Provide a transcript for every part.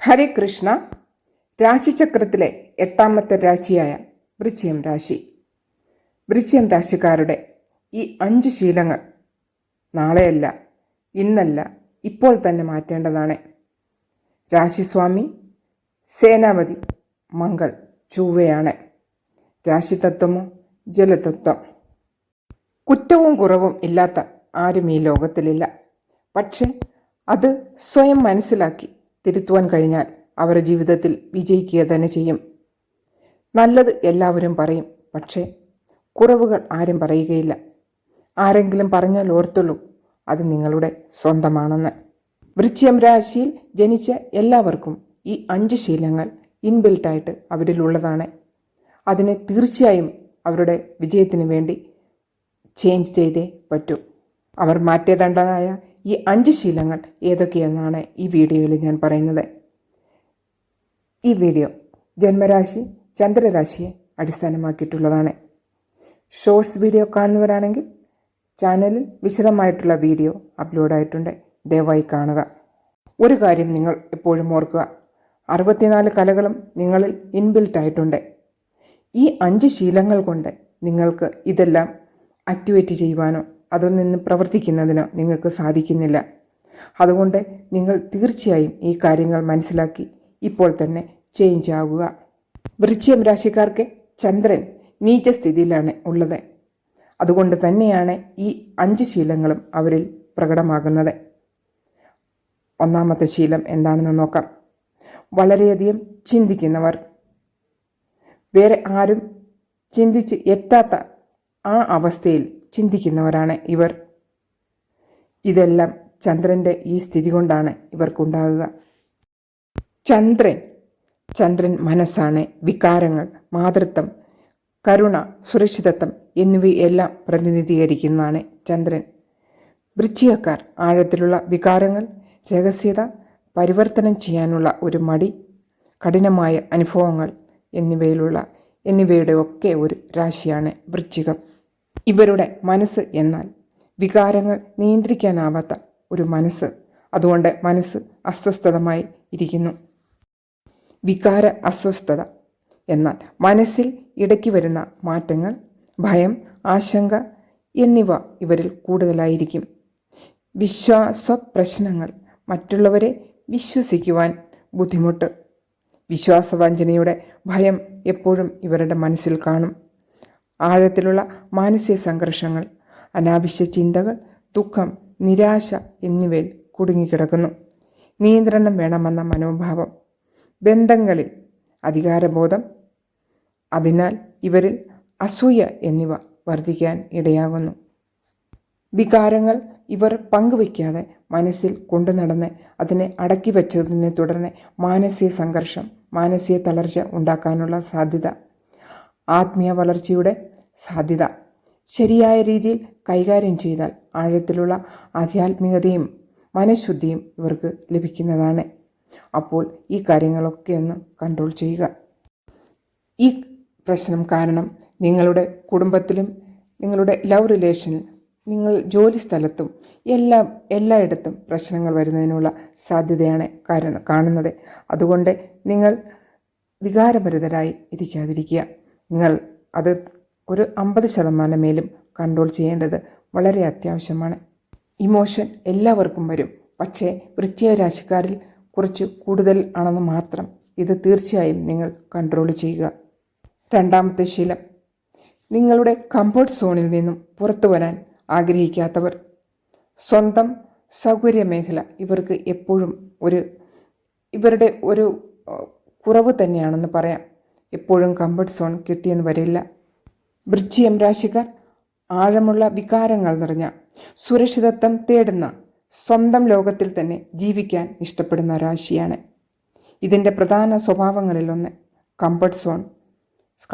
ഹരേ കൃഷ്ണ രാശിചക്രത്തിലെ എട്ടാമത്തെ രാശിയായ വൃശ്ചികം രാശി. വൃശ്ചികം രാശിക്കാരുടെ ഈ അഞ്ച് ശീലങ്ങൾ നാളെയല്ല ഇന്നല്ല ഇപ്പോൾ തന്നെ മാറ്റേണ്ടതാണ്. രാശിസ്വാമി സേനാപതി മംഗൾ ചൊവ്വയാണ്. രാശിതത്വമോ ജലതത്വം? കുറ്റവും കുറവും ഇല്ലാത്ത ആരും ഈ ലോകത്തിലില്ല. പക്ഷെ അത് സ്വയം മനസ്സിലാക്കി തിരുത്തുവാൻ കഴിഞ്ഞാൽ അവരുടെ ജീവിതത്തിൽ വിജയിക്കുക തന്നെ ചെയ്യും. നല്ലത് എല്ലാവരും പറയും. പക്ഷേ കുറവുകൾ ആരും പറയുകയില്ല. ആരെങ്കിലും പറഞ്ഞാൽ ഓർത്തുള്ളൂ അത് നിങ്ങളുടെ സ്വന്തമാണെന്ന്. വൃശ്ചികം രാശിയിൽ ജനിച്ച എല്ലാവർക്കും ഈ അഞ്ച് ശീലങ്ങൾ ഇൻബിൽട്ടായിട്ട് അവരിലുള്ളതാണ്. അതിനെ തീർച്ചയായും അവരുടെ വിജയത്തിന് വേണ്ടി ചേഞ്ച് ചെയ്തേ പറ്റൂ. അവർ മാറ്റേണ്ടതായ ഈ അഞ്ച് ശീലങ്ങൾ ഏതൊക്കെയെന്നാണ് ഈ വീഡിയോയിൽ ഞാൻ പറയുന്നത്. ഈ വീഡിയോ ജന്മരാശി ചന്ദ്രരാശിയെ അടിസ്ഥാനമാക്കിയിട്ടുള്ളതാണ്. ഷോർട്സ് വീഡിയോ കാണുന്നവരാണെങ്കിൽ ചാനലിൽ വിശദമായിട്ടുള്ള വീഡിയോ അപ്ലോഡായിട്ടുണ്ട് ദയവായി കാണുക. ഒരു കാര്യം നിങ്ങൾ എപ്പോഴും ഓർക്കുക. അറുപത്തിനാല് കലകളും നിങ്ങളിൽ ഇൻബിൽറ്റ് ആയിട്ടുണ്ട്. ഈ അഞ്ച് ശീലങ്ങൾ കൊണ്ട് നിങ്ങൾക്ക് ഇതെല്ലാം ആക്ടിവേറ്റ് ചെയ്യുവാനോ അതിൽ നിന്ന് പ്രവർത്തിക്കുന്നതിനോ നിങ്ങൾക്ക് സാധിക്കുന്നില്ല. അതുകൊണ്ട് നിങ്ങൾ തീർച്ചയായും ഈ കാര്യങ്ങൾ മനസ്സിലാക്കി ഇപ്പോൾ തന്നെ ചേഞ്ച് ആകുക വൃശ്ചികം രാശിക്കാർക്ക് ചന്ദ്രൻ നീചസ്ഥിതിയിലാണ് ഉള്ളത്. അതുകൊണ്ട് തന്നെയാണ് ഈ അഞ്ച് ശീലങ്ങളും അവരിൽ പ്രകടമാകുന്നത്. ഒന്നാമത്തെ ശീലം എന്താണെന്ന് നോക്കാം. വളരെയധികം ചിന്തിക്കുന്നവർ. വേറെ ആരും ചിന്തിച്ച് എത്താത്ത ആ അവസ്ഥയിൽ ചിന്തിക്കുന്നവരാണ് ഇവർ. ഇതെല്ലാം ചന്ദ്രന്റെ ഈ സ്ഥിതി കൊണ്ടാണ് ഇവർക്കുണ്ടാകുക. ചന്ദ്രൻ ചന്ദ്രൻ മനസ്സാണ് വികാരങ്ങൾ മാതൃത്വം കരുണ സുരക്ഷിതത്വം എന്നിവയെല്ലാം പ്രതിനിധീകരിക്കുന്നതാണ് ചന്ദ്രൻ. വൃശ്ചികക്കാർ ആഴത്തിലുള്ള വികാരങ്ങൾ രഹസ്യത പരിവർത്തനം ചെയ്യാനുള്ള ഒരു മടി കഠിനമായ അനുഭവങ്ങൾ എന്നിവയിലുള്ള എന്നിവയുടെ ഒക്കെ ഒരു രാശിയാണ് വൃശ്ചികം. ഇവരുടെ മനസ്സ് എന്നാൽ വികാരങ്ങൾ നിയന്ത്രിക്കാനാവാത്ത ഒരു മനസ്സ്. അതുകൊണ്ട് മനസ്സ് അസ്വസ്ഥതമായി ഇരിക്കുന്നു. വികാര അസ്വസ്ഥത. എന്നാൽ മനസ്സിൽ ഇടയ്ക്ക് വരുന്ന മാറ്റങ്ങൾ ഭയം ആശങ്ക എന്നിവ ഇവരിൽ കൂടുതലായിരിക്കും. വിശ്വാസ പ്രശ്നങ്ങൾ മറ്റുള്ളവരെ വിശ്വസിക്കുവാൻ ബുദ്ധിമുട്ട്. വിശ്വാസവഞ്ചനയുടെ ഭയം എപ്പോഴും ഇവരുടെ മനസ്സിൽ കാണും. ആഴത്തിലുള്ള മാനസിക സംഘർഷങ്ങൾ അനാവശ്യ ചിന്തകൾ ദുഃഖം നിരാശ എന്നിവയിൽ കുടുങ്ങിക്കിടക്കുന്നു. നിയന്ത്രണം വേണമെന്ന മനോഭാവം ബന്ധങ്ങളിൽ അധികാരബോധം അതിനാൽ ഇവരിൽ അസൂയ എന്നിവ വർദ്ധിക്കാൻ ഇടയാകുന്നു. വികാരങ്ങൾ ഇവർ പങ്കുവയ്ക്കാതെ മനസ്സിൽ കൊണ്ടു നടന്ന് അതിനെ അടക്കി വച്ചതിനെ തുടർന്ന് മാനസിക സംഘർഷം മാനസിക തളർച്ച ഉണ്ടാക്കാനുള്ള സാധ്യത ആത്മീയ വളർച്ചയുടെ സാധ്യത. ശരിയായ രീതിയിൽ കൈകാര്യം ചെയ്താൽ ആഴത്തിലുള്ള ആധ്യാത്മികതയും മനഃശുദ്ധിയും ഇവർക്ക് ലഭിക്കുന്നതാണ്. അപ്പോൾ ഈ കാര്യങ്ങളൊക്കെ ഒന്ന് കൺട്രോൾ ചെയ്യുക. ഈ പ്രശ്നം കാരണം നിങ്ങളുടെ കുടുംബത്തിലും നിങ്ങളുടെ ലവ് റിലേഷനിൽ നിങ്ങൾ ജോലി സ്ഥലത്തും എല്ലാം എല്ലായിടത്തും പ്രശ്നങ്ങൾ വരുന്നതിനുള്ള സാധ്യതയാണ് കാണുന്നത്. അതുകൊണ്ട് നിങ്ങൾ വികാരഭരിതരായി ഇരിക്കാതിരിക്കുക. നിങ്ങൾ അത് ഒരു അമ്പത് ശതമാനമേലും കൺട്രോൾ ചെയ്യേണ്ടത് വളരെ അത്യാവശ്യമാണ്. ഇമോഷൻ എല്ലാവർക്കും വരും. പക്ഷേ വൃശ്ചിക രാശിക്കാരിൽ കുറച്ച് കൂടുതൽ ആണെന്ന് മാത്രം ഇത് തീർച്ചയായും നിങ്ങൾ കൺട്രോൾ ചെയ്യുക. രണ്ടാമത്തെ ശീലം. നിങ്ങളുടെ കംഫർട്ട് സോണിൽ നിന്നും പുറത്തു വരാൻ ആഗ്രഹിക്കാത്തവർ. സ്വന്തം സൗകര്യ മേഖല ഇവർക്ക് എപ്പോഴും ഒരു ഇവരുടെ ഒരു കുറവ് തന്നെയാണെന്ന് പറയാം. എപ്പോഴും കംഫർട്ട് സോൺ കിട്ടിയെന്ന് വരില്ല. വൃശ്ചിയം രാശിക്കാർ ആഴമുള്ള വികാരങ്ങൾ നിറഞ്ഞ സുരക്ഷിതത്വം തേടുന്ന സ്വന്തം ലോകത്തിൽ തന്നെ ജീവിക്കാൻ ഇഷ്ടപ്പെടുന്ന രാശിയാണ്. ഇതിന്റെ പ്രധാന സ്വഭാവങ്ങളിലൊന്ന് കംഫർട്ട് സോൺ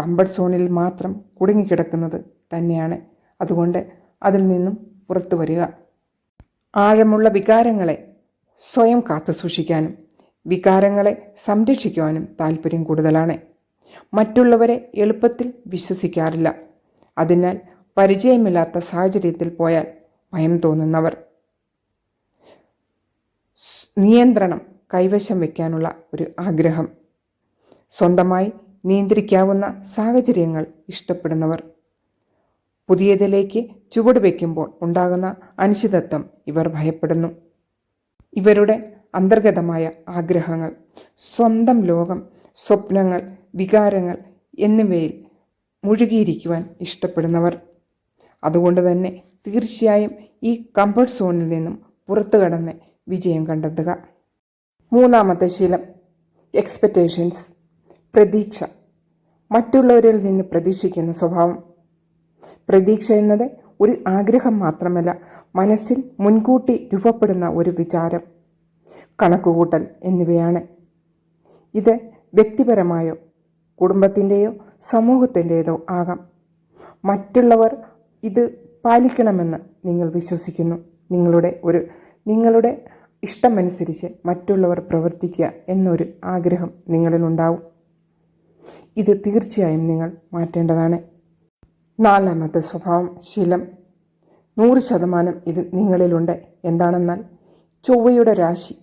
കംഫർട്ട് സോണിൽ മാത്രം കുടുങ്ങിക്കിടക്കുന്നത് തന്നെയാണ്. അതുകൊണ്ട് അതിൽ നിന്നും പുറത്തു വരിക. ആഴമുള്ള വികാരങ്ങളെ സ്വയം കാത്തു സൂക്ഷിക്കാനും വികാരങ്ങളെ സംരക്ഷിക്കുവാനും താല്പര്യം കൂടുതലാണ്. മറ്റുള്ളവരെ എളുപ്പത്തിൽ വിശ്വസിക്കാറില്ല. അതിനാൽ പരിചയമില്ലാത്ത സാഹചര്യത്തിൽ പോയാൽ ഭയം തോന്നുന്നവർ. നിയന്ത്രണം കൈവശം വയ്ക്കാനുള്ള ഒരു ആഗ്രഹം. സ്വന്തമായി നിയന്ത്രിക്കാവുന്ന സാഹചര്യങ്ങൾ ഇഷ്ടപ്പെടുന്നവർ. പുതിയതിലേക്ക് ചുവട് വയ്ക്കുമ്പോൾ ഉണ്ടാകുന്ന അനിശ്ചിതത്വം ഇവർ ഭയപ്പെടുന്നു. ഇവരുടെ അന്തർഗതമായ ആഗ്രഹങ്ങൾ സ്വന്തം ലോകം സ്വപ്നങ്ങൾ വികാരങ്ങൾ എന്നിവയിൽ മുഴുകിയിരിക്കുവാൻ ഇഷ്ടപ്പെടുന്നവർ. അതുകൊണ്ട് തന്നെ തീർച്ചയായും ഈ കംഫർട്ട് സോണിൽ നിന്നും പുറത്തു കടന്ന് വിജയം കണ്ടെത്തുക. മൂന്നാമത്തെ ശീലം എക്സ്പെക്റ്റേഷൻസ് പ്രതീക്ഷ. മറ്റുള്ളവരിൽ നിന്ന് പ്രതീക്ഷിക്കുന്ന സ്വഭാവം. പ്രതീക്ഷ എന്നത് ഒരു ആഗ്രഹം മാത്രമല്ല മനസ്സിൽ മുൻകൂട്ടി രൂപപ്പെടുന്ന ഒരു വിചാരം. കണക്കുകൂട്ടൽ എന്നിവയാണ്. ഇത് വ്യക്തിപരമായോ കുടുംബത്തിന്റെയോ സമൂഹത്തിന്റേതോ ആകാം. മറ്റുള്ളവർ ഇത് പാലിക്കണമെന്ന് നിങ്ങൾ വിശ്വസിക്കുന്നു. നിങ്ങളുടെ ഒരു നിങ്ങളുടെ ഇഷ്ടമനുസരിച്ച് മറ്റുള്ളവർ പ്രവർത്തിക്കുക എന്നൊരു ആഗ്രഹം നിങ്ങളിലുണ്ടാവും ഇത് തീർച്ചയായും നിങ്ങൾ മാറ്റേണ്ടതാണ്. നാലാമത്തെ സ്വഭാവം ശീലം. നൂറ് ശതമാനം ഇത് നിങ്ങളിലുണ്ട്. എന്താണെന്നാൽ ചൊവ്വയുടെ രാശി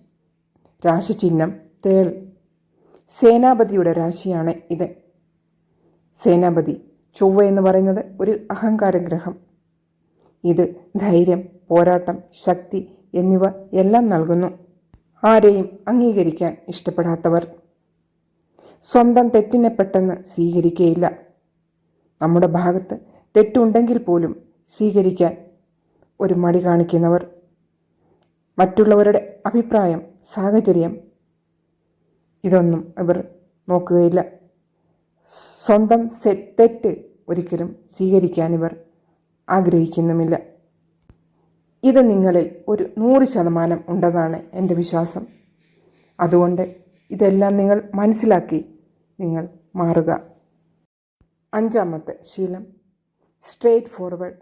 രാശിചിഹ്നം തേൾ സേനാപതിയുടെ രാശിയാണ് ഇത്. സേനാപതി ചൊവ്വ എന്ന് പറയുന്നത് ഒരു അഹങ്കാരഗ്രഹം. ഇത് ധൈര്യം പോരാട്ടം ശക്തി എന്നിവ എല്ലാം നൽകുന്നു. ആരെയും അംഗീകരിക്കാൻ ഇഷ്ടപ്പെടാത്തവർ. സ്വന്തം തെറ്റിനെ പെട്ടെന്ന് സ്വീകരിക്കുകയില്ല നമ്മുടെ ഭാഗത്ത് തെറ്റുണ്ടെങ്കിൽ പോലും സ്വീകരിക്കാൻ ഒരു മടി കാണിക്കുന്നവർ. മറ്റുള്ളവരുടെ അഭിപ്രായം സാഹചര്യം ഇതൊന്നും ഇവർ നോക്കുകയില്ല. സ്വന്തം തെറ്റ് ഒരിക്കലും സ്വീകരിക്കാൻ ഇവർ ആഗ്രഹിക്കുന്നുമില്ല. ഇത് നിങ്ങളിൽ ഒരു നൂറ് ശതമാനം ഉണ്ടെന്നാണ് എന്റെ വിശ്വാസം. അതുകൊണ്ട് ഇതെല്ലാം നിങ്ങൾ മനസ്സിലാക്കി നിങ്ങൾ മാറുക. അഞ്ചാമത്തെ ശീലം. സ്ട്രേറ്റ് ഫോർവേഡ്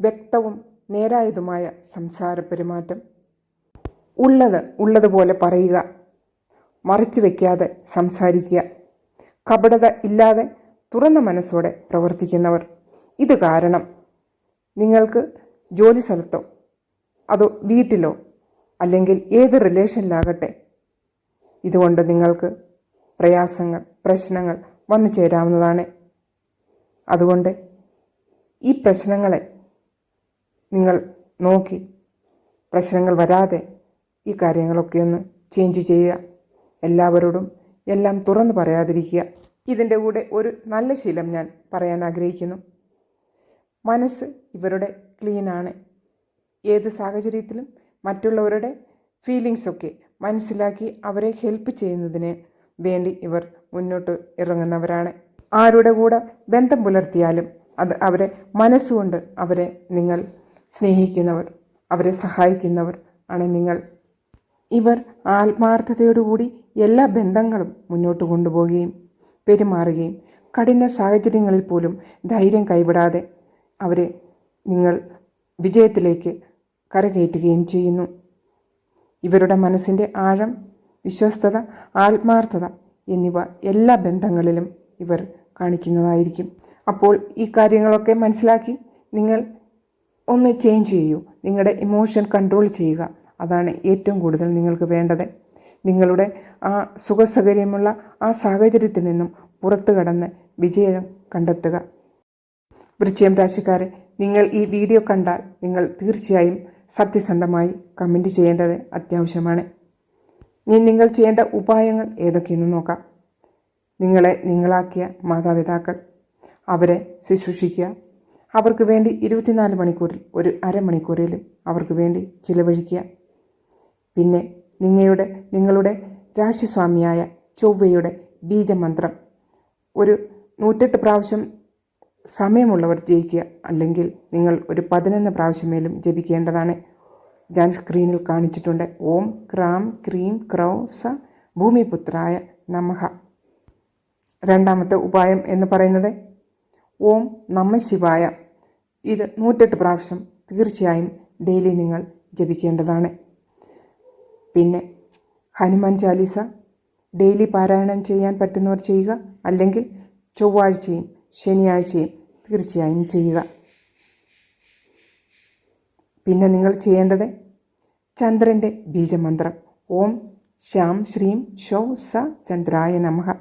വ്യക്തവും നേരായതുമായ സംസാര പെരുമാറ്റം ഉള്ളത് ഉള്ളതുപോലെ പറയുക. മറിച്ചു വയ്ക്കാതെ സംസാരിക്കുക. കപടത ഇല്ലാതെ തുറന്ന മനസ്സോടെ പ്രവർത്തിക്കുന്നവർ. ഇത് കാരണം നിങ്ങൾക്ക് ജോലി സ്ഥലത്തോ അതോ വീട്ടിലോ അല്ലെങ്കിൽ ഏത് റിലേഷനിലാകട്ടെ ഇതുകൊണ്ട് നിങ്ങൾക്ക് പ്രയാസങ്ങൾ പ്രശ്നങ്ങൾ വന്നു ചേരാവുന്നതാണ്. അതുകൊണ്ട് ഈ പ്രശ്നങ്ങളെ നിങ്ങൾ നോക്കി പ്രശ്നങ്ങൾ വരാതെ ഈ കാര്യങ്ങളൊക്കെ ഒന്ന് ചേഞ്ച് ചെയ്യുക. എല്ലാവരോടും എല്ലാം തുറന്നു പറയാതിരിക്കുക. ഇതിന്റെ കൂടെ ഒരു നല്ല ശീലം ഞാൻ പറയാൻ ആഗ്രഹിക്കുന്നു. മനസ്സ് ഇവരുടെ ക്ലീനാണ് ഏത് സാഹചര്യത്തിലും മറ്റുള്ളവരുടെ ഫീലിങ്സൊക്കെ മനസ്സിലാക്കി അവരെ ഹെൽപ്പ് ചെയ്യുന്നതിന് വേണ്ടി ഇവർ മുന്നോട്ട് ഇറങ്ങുന്നവരാണ്. ആരുടെ കൂടെ ബന്ധം പുലർത്തിയാലും അത് അവരെ മനസ്സുകൊണ്ട് അവരെ നിങ്ങൾ സ്നേഹിക്കുന്നവർ അവരെ സഹായിക്കുന്നവർ ആണ് നിങ്ങൾ. ഇവർ ആത്മാർത്ഥതയോടുകൂടി എല്ലാ ബന്ധങ്ങളും മുന്നോട്ട് കൊണ്ടുപോവുകയും പെരുമാറുകയും കഠിന സാഹചര്യങ്ങളിൽ പോലും ധൈര്യം കൈവിടാതെ അവരെ നിങ്ങൾ വിജയത്തിലേക്ക് കരകയറ്റുകയും ചെയ്യുന്നു. ഇവരുടെ മനസ്സിന്റെ ആഴം വിശ്വസ്തത ആത്മാർത്ഥത എന്നിവ എല്ലാ ബന്ധങ്ങളിലും ഇവർ കാണിക്കുന്നതായിരിക്കും. അപ്പോൾ ഈ കാര്യങ്ങളൊക്കെ മനസ്സിലാക്കി നിങ്ങൾ ഒന്ന് ചേഞ്ച് ചെയ്യൂ. നിങ്ങളുടെ ഇമോഷൻ കൺട്രോൾ ചെയ്യുക. അതാണ് ഏറ്റവും കൂടുതൽ നിങ്ങൾക്ക് വേണ്ടത്. നിങ്ങളുടെ ആ സുഖസൗകര്യമുള്ള ആ സാഹചര്യത്തിൽ നിന്നും പുറത്തു കടന്ന് വിജയം കണ്ടെത്തുക. വൃശ്ചയം രാശിക്കാരെ നിങ്ങൾ ഈ വീഡിയോ കണ്ടാൽ നിങ്ങൾ തീർച്ചയായും സത്യസന്ധമായി കമന്റ് ചെയ്യേണ്ടത് അത്യാവശ്യമാണ്. ഇനി നിങ്ങൾ ചെയ്യേണ്ട ഉപായങ്ങൾ ഏതൊക്കെയെന്ന് നോക്കാം. നിങ്ങളെ നിങ്ങളാക്കിയ മാതാപിതാക്കൾ അവരെ ശുശ്രൂഷിക്കുക. അവർക്ക് വേണ്ടി ഇരുപത്തിനാല് മണിക്കൂറിൽ ഒരു അരമണിക്കൂറിലും അവർക്ക് വേണ്ടി ചിലവഴിക്കുക. പിന്നെ നിങ്ങളുടെ നിങ്ങളുടെ രാശിസ്വാമിയായ ചൊവ്വയുടെ ബീജമന്ത്രം. ഒരു നൂറ്റെട്ട് പ്രാവശ്യം സമയമുള്ളവർ ജയിക്കുക അല്ലെങ്കിൽ നിങ്ങൾ ഒരു പതിനൊന്ന് പ്രാവശ്യമേലും ജപിക്കേണ്ടതാണ്. ഞാൻ സ്ക്രീനിൽ കാണിച്ചിട്ടുണ്ട്. ഓം ക്രാം ക്രീം ക്രൗ സ ഭൂമിപുത്രായ നമഹ രണ്ടാമത്തെ ഉപായം എന്ന് പറയുന്നത് ഓം നമ ശിവായ. ഇത് നൂറ്റെട്ട് പ്രാവശ്യം തീർച്ചയായും ഡെയിലി നിങ്ങൾ ജപിക്കേണ്ടതാണ്. പിന്നെ ഹനുമാൻ ചാലീസ ഡെയിലി പാരായണം ചെയ്യാൻ പറ്റുന്നവർ ചെയ്യുക അല്ലെങ്കിൽ ചൊവ്വാഴ്ചയും ശനിയാഴ്ചയും തീർച്ചയായും ചെയ്യുക. പിന്നെ നിങ്ങൾ ചെയ്യേണ്ടത് ചന്ദ്രന്റെ ബീജമന്ത്രം. ഓം ശ്യാം ശ്രീം ഷോ സ ചന്ദ്രായ നമഃ.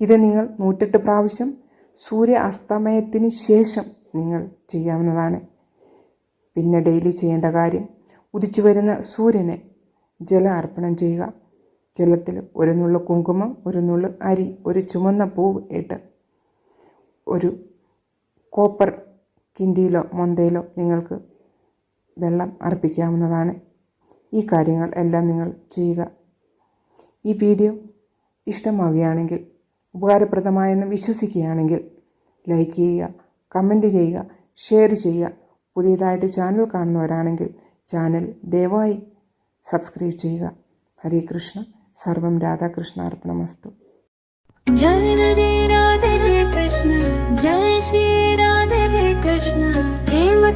ഇത് നിങ്ങൾ നൂറ്റെട്ട് പ്രാവശ്യം സൂര്യ അസ്തമയത്തിന് ശേഷം നിങ്ങൾ ചെയ്യാവുന്നതാണ്. പിന്നെ ഡെയിലി ചെയ്യേണ്ട കാര്യം ഉദിച്ചു വരുന്ന സൂര്യനെ ജല അർപ്പണം ചെയ്യുക. ജലത്തിൽ ഒരു നുള്ളു കുങ്കുമം ഒരു നുള്ളു അരി ഒരു ചുമന്ന പൂവ് ഇട്ട് ഒരു കോപ്പർ കിണ്ടിയിലോ മൊന്തയിലോ നിങ്ങൾക്ക് വെള്ളം അർപ്പിക്കാവുന്നതാണ്. ഈ കാര്യങ്ങൾ എല്ലാം നിങ്ങൾ ചെയ്യുക. ഈ വീഡിയോ ഇഷ്ടമാവുകയാണെങ്കിൽ ഉപകാരപ്രദമായെന്ന് വിശ്വസിക്കുകയാണെങ്കിൽ ലൈക്ക് ചെയ്യുക കമന്റ് ചെയ്യുക ഷെയർ ചെയ്യുക. പുതിയതായിട്ട് ചാനൽ കാണുന്നവരാണെങ്കിൽ ചാനൽ ദയവായി सब्सक्राइब ചെയ്യുക. ഹരേ കൃഷ്ണ. സർവം രാധാകൃഷ്ണ അർപ്പണമസ്തു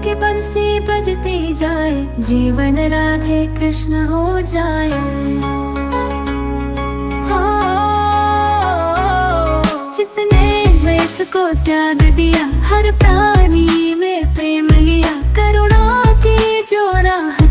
के बंसी बजते जाए जीवन राधे कृष्ण हो जाए जिसने को त्याग दिया हर प्राणी में प्रेम लिया करुणा की जो राह